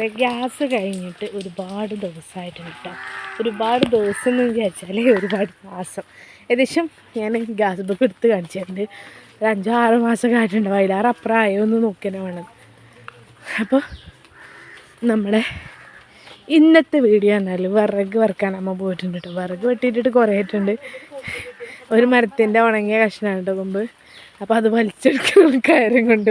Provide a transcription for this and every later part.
Gas കഴിഞ്ഞിട്ട് ഒരുപാട് ദിവസമായിട്ടുണ്ട്. കേട്ടോ ഒരുപാട് ദിവസം എന്ന് വിചാരിച്ചാൽ ഒരുപാട് മാസം. ഏകദേശം ഞാൻ ഗ്യാസ് ബുക്ക് എടുത്ത് കാണിച്ചിട്ടുണ്ട്. ഒരു അഞ്ചോ ആറ് മാസം ആയിട്ടുണ്ടാവും അതിലാറ് അപ്പുറം ആയോ എന്ന് നോക്കിയാണ് വേണം അപ്പോൾ നമ്മുടെ ഇന്നത്തെ വീഡിയോ എന്നാൽ വിറക് വറക്കാൻ അമ്മ പോയിട്ടുണ്ട് കേട്ടോ. വിറക് വെട്ടിയിട്ടിട്ട് കുറേ ആയിട്ടുണ്ട്. ഒരു മരത്തിന്റെ ഉണങ്ങിയ കഷ്ണമാണ് കേട്ടോ കൊമ്പ് അപ്പോൾ അത് വലിച്ചെടുക്കുന്ന കാര്യം കൊണ്ട്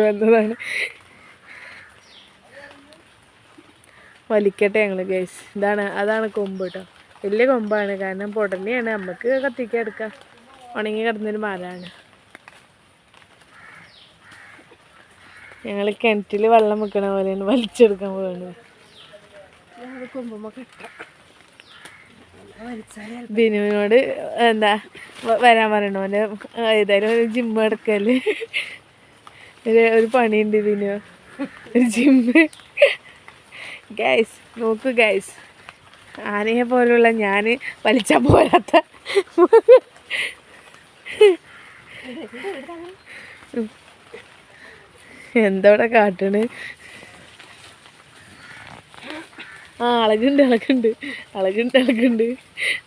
വലിക്കട്ടെ ഞങ്ങൾ ഗൈസ് ഇതാണ് അതാണ് കൊമ്പ് കേട്ടോ വലിയ കൊമ്പാണ്. കാരണം പൊടനെയാണ്. നമുക്ക് കത്തിക്കാൻ എടുക്കാം. ഉണങ്ങി കിടന്നൊരു മരമാണ് ഞങ്ങൾ കിണറ്റിൽ വെള്ളം വെക്കണ പോലെയാണ് വലിച്ചെടുക്കാൻ പോകുന്നത് ബിനുവിനോട് എന്താ വരാൻ പറയണോ. ഏതായാലും ഒരു ജിമ്മ് എടുക്കൽ. ഒരു ഒരു പണിയുണ്ട് ബിനു. ഒരു ജിമ്മ് ഗൈസ് നോക്ക് ഗൈസ് ആനയെ പോലുള്ള ഞാൻ വലിച്ചാൽ പോരാത്ത എന്തവിടെ കാട്ടണ്? ആ അളകുണ്ട് അളകുണ്ട്. അളകുണ്ട് അളകുണ്ട്.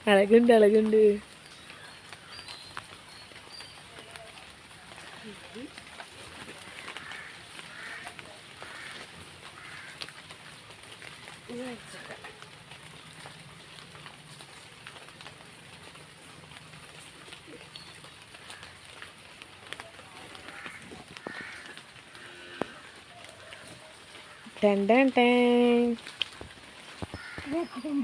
അളകുണ്ട് അളകുണ്ട്.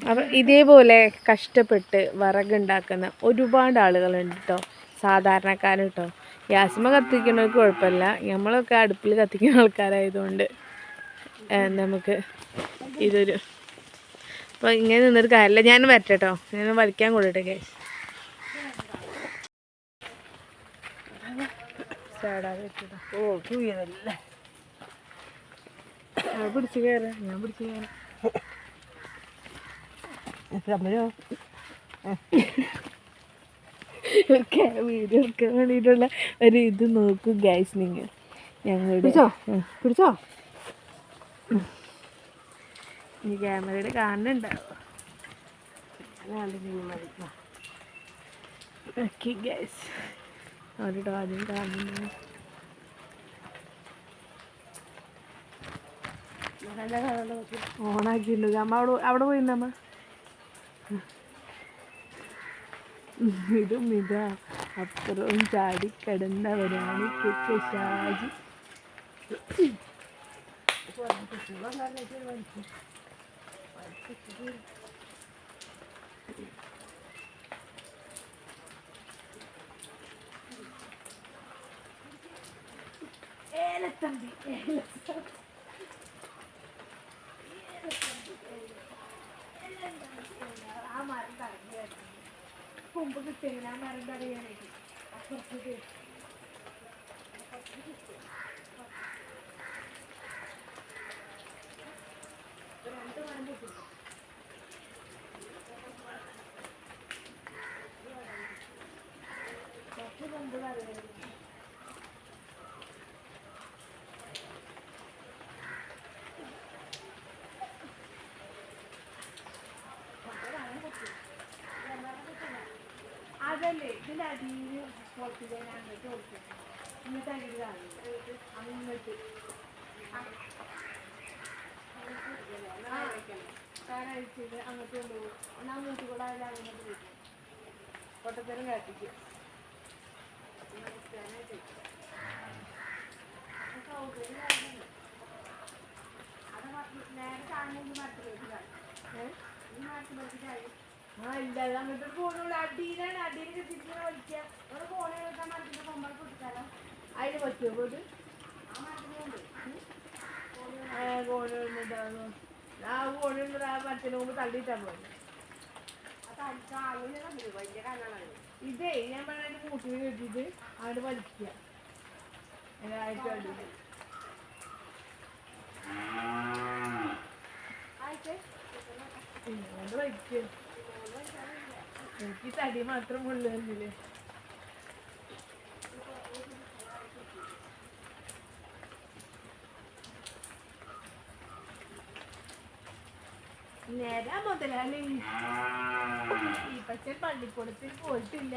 അപ്പം ഇതേപോലെ കഷ്ടപ്പെട്ട് വിറകുണ്ടാക്കുന്ന ഒരുപാട് ആളുകളുണ്ട് കേട്ടോ സാധാരണക്കാർ കേട്ടോ ഗ്യാസ്മ കത്തിക്കുന്നവർക്ക് കുഴപ്പമില്ല. നമ്മളൊക്കെ അടുപ്പിൽ കത്തിക്കുന്ന ആൾക്കാരായതുകൊണ്ട് നമുക്ക് ഇതൊരു അപ്പോൾ ഇങ്ങനെ നിന്നൊരു കാര്യമില്ല. ഞാൻ വരട്ടെ കേട്ടോ ഞാൻ വലിക്കാൻ കൊടുട്ടെ കേസ് ഓ തൂയതല്ലേ പിടിച്ച് കയറാം ഞാൻ പിടിച്ച് കയറാം വീഡിയോ എടുക്കാൻ വേണ്ടിയിട്ടുള്ള ഒരു ഇത് നോക്കും ഗ്യാസ് നിങ്ങൾ. ഞങ്ങളുടെ പിടിച്ചോ? പിടിച്ചോ? ഈ ക്യാമറയുടെ കാണുന്നുണ്ടാവും. ഓക്കെ ഗ്യാസ് അവരുടെ ആദ്യം കാണുന്നു ഓണാക്കിയിട്ടുണ്ട്. അമ്മ അവിടെ അവിടെ പോയിന്നമ്മ ഇതും ഇതാ. അപ്പുറവും ചാടി കിടന്നവരാണ് കെ ഷാജി കൊമ്പ് കിട്ടിയെങ്കിൽ ആ മരം തടയാനായിട്ട് അപ്പുറത്തേക്ക് അതല്ലേ ഇതിന്റെ അടിയിൽ പുറത്ത് അങ്ങോട്ട് കൊടുക്കും ഇങ്ങോട്ട് അടിയിൽ കാണും അങ്ങോട്ട്. കാരഴിച്ചിട്ട് അങ്ങോട്ട് കൊണ്ടുപോകും എന്നാൽ അങ്ങോട്ട് കൂടെ അതിൽ അങ്ങോട്ട് പോയി പൊട്ടത്തരം കാട്ടിക്കും കാണുന്നെങ്കിൽ മരത്തിലേക്ക് ഈ മരത്തിലേക്ക് ആ ഇല്ല അത് അങ്ങോട്ട് പോകണുള്ളൂ അടിയിലാണ് അടിയിൽ തിരിച്ചിങ്ങനെ വലിക്കുക ഒരു ഫോണിൽ വെക്കാൻ മരത്തിന്റെ കൊമ്പൽ പൊട്ടിക്കാലോ അതിന് പറ്റുമോ ആ കോണിണ്ടാകുന്നു ആ കോണിണ്ട് ആ മരത്തിന് മുമ്പ് തള്ളിയിട്ടാ പോലെ ഇതേ ഞാൻ പറഞ്ഞ കൂട്ടിന് കെട്ടിയിട്ട് അവിടെ വലിക്കുക. ആയിട്ട് അടിയിൽ പിന്നെ കൊണ്ട് വലിക്കുക. എനിക്ക് തടി മാത്രം ഉള്ളുന്നില്ലേ നേരാ മുതലാളി. ഈ പക്ഷെ പള്ളിക്കൂടത്തിൽ പോയിട്ടില്ല.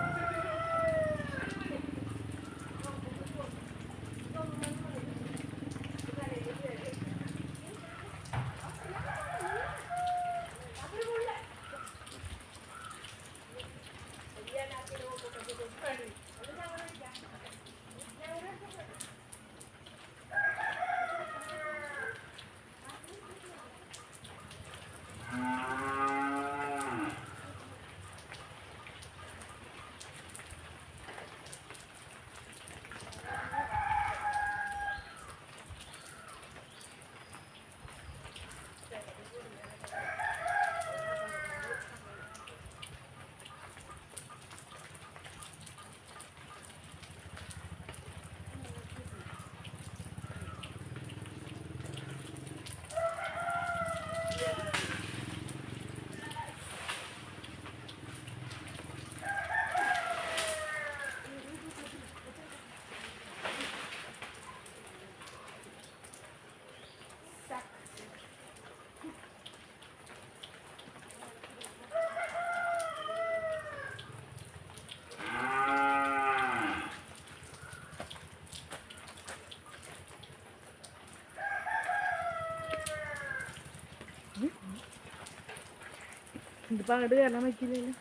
ഇതിപ്പോ അങ്ങോട്ട് കയറാൻ പറ്റില്ലല്ലോ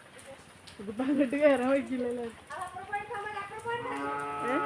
ഇതിപ്പോ അങ്ങോട്ട് കയറാൻ പറ്റില്ലല്ലോ ഏ?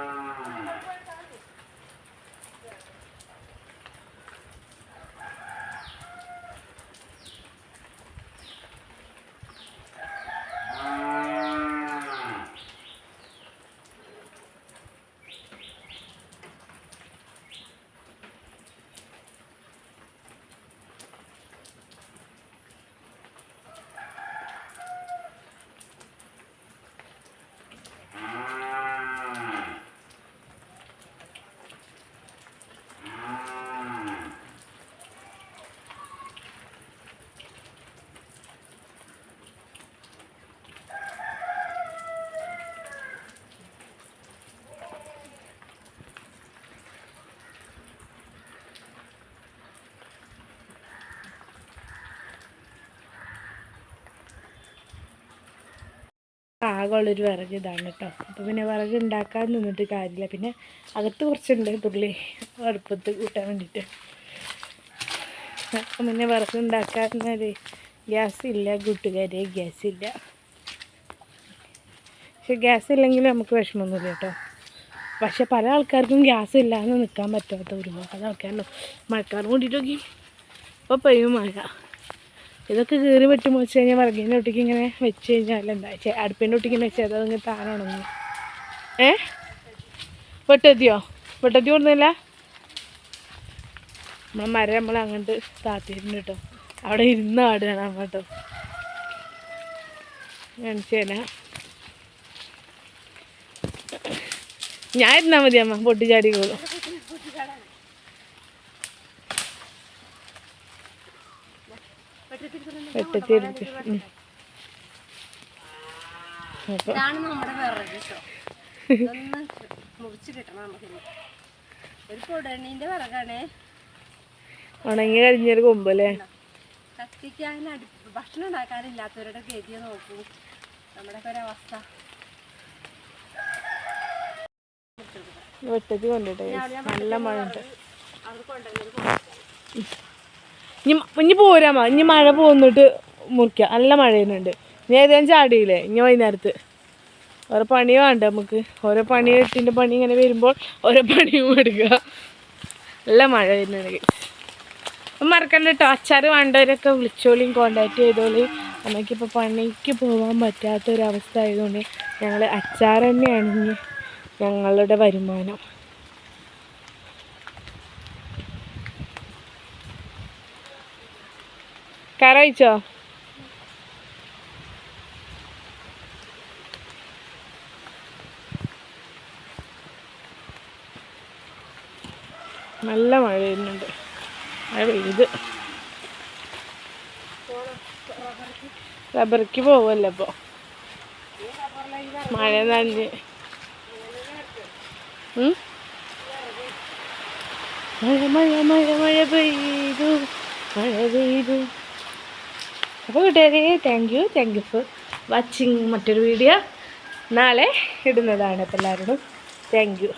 ആകെയുള്ളൊരു വിറക് ഇതാണ് കേട്ടോ അപ്പോൾ പിന്നെ വിറക് ഉണ്ടാക്കാൻ നിന്നിട്ട് കാര്യമില്ല പിന്നെ അകത്ത് കുറച്ചുണ്ട് തുള്ളി അടുപ്പത്ത് കൂട്ടാൻ വേണ്ടിയിട്ട് അപ്പം പിന്നെ വിറക് ഉണ്ടാക്കാന്നൊരു ഗ്യാസ് ഇല്ല കൂട്ടുകാരെ ഗ്യാസ് ഇല്ല. പക്ഷെ ഗ്യാസ് ഇല്ലെങ്കിൽ നമുക്ക് വിഷമമൊന്നുമില്ല കേട്ടോ പക്ഷെ പല ആൾക്കാർക്കും ഗ്യാസ് ഇല്ലാതെ നിൽക്കാൻ പറ്റാത്ത ഒരുപാട് ആൾക്കാരുണ്ടോ മഴക്കാർ കൂടിയിട്ടൊക്കെ ഇപ്പോൾ പെയ്യും മഴ. ഇതൊക്കെ കീറി വെട്ടി മുറിച്ച് കഴിഞ്ഞാൽ വിറകിന്റെ ഒട്ടിക്ക് ഇങ്ങനെ വെച്ച് കഴിഞ്ഞാൽ എന്താ ചേ അടുപ്പിന്റെ ഒട്ടിക്ക് ഇങ്ങനെ വെച്ചാൽ അതങ്ങ് താനാണോ ഏ? വെട്ടെത്തിയോ വെട്ടെത്തി കൊടുന്നില്ല? നമ്മളെ മരം നമ്മൾ അങ്ങോട്ട് താത്തിരുന്നു കേട്ടോ അവിടെ ഇരുന്ന് ആടുകയാണ് അമ്മ കേട്ടോ ഞാൻ ഇരുന്നാൽ മതി അമ്മ പൊട്ടിച്ചാടിക്കോളൂ വെട്ടത്തി എടുത്ത് ഉം. അപ്പൊ ഇതാണ് നമ്മുടെ വിറക് കേട്ടോ ഇതൊന്ന് മുറിച്ച് കിട്ടണം നമുക്ക് ഒരു പൊടണീന്റെ വിറകാണേ. ഉണങ്ങി കഴിഞ്ഞൊരു കൊമ്പ് അല്ലേ കത്തിക്കാൻ ഭക്ഷണം ഉണ്ടാക്കാനില്ലാത്തവരുടെ ഗതിയെ നോക്കൂ. നമ്മുടെ ഒക്കെ ഒരവസ്ഥ വെട്ടത്തി കൊണ്ടിട്ടേ. നല്ല മഴ ഉണ്ട്. ഇനി പോരാമ ഇനി മഴ പോന്നിട്ട് മുറിക്കാം. നല്ല മഴ വരുന്നുണ്ട് ഇനി ഏതായാലും ചാടിയില്ലേ? ഇനി വൈകുന്നേരത്ത്. ഓരോ പണി വേണ്ട നമുക്ക്? ഓരോ പണി എട്ടിന്റെ പണി ഇങ്ങനെ വരുമ്പോൾ ഓരോ പണിയും എടുക്കുക നല്ല മഴ വരുന്നുണ്ട്. അപ്പം മറക്കണ്ട കേട്ടോ. അച്ചാർ വേണ്ടവരൊക്കെ വിളിച്ചോളിയും കോണ്ടാക്ട് ചെയ്തോളിയും നമുക്കിപ്പോൾ പണിക്ക് പോകാൻ പറ്റാത്തൊരവസ്ഥ ആയതുകൊണ്ട് ഞങ്ങൾ അച്ചാർ തന്നെയാണ് ഞങ്ങളുടെ വരുമാനം. കറ നല്ല മഴ വരുന്നുണ്ട് മഴ പെയ്ത് റബ്ബർക്ക് പോവല്ലോ ഇപ്പോൾ മഴ നനഞ്ഞ്? മഴ മഴ മഴ മഴ പെയ്തു മഴ പെയ്തു. അപ്പോൾ കൂട്ടുകാരെ thank you thank you for watching മറ്റൊരു വീഡിയോ നാളെ ഇടുന്നതാണ് അപ്പോൾ എല്ലാവരോടും താങ്ക് യു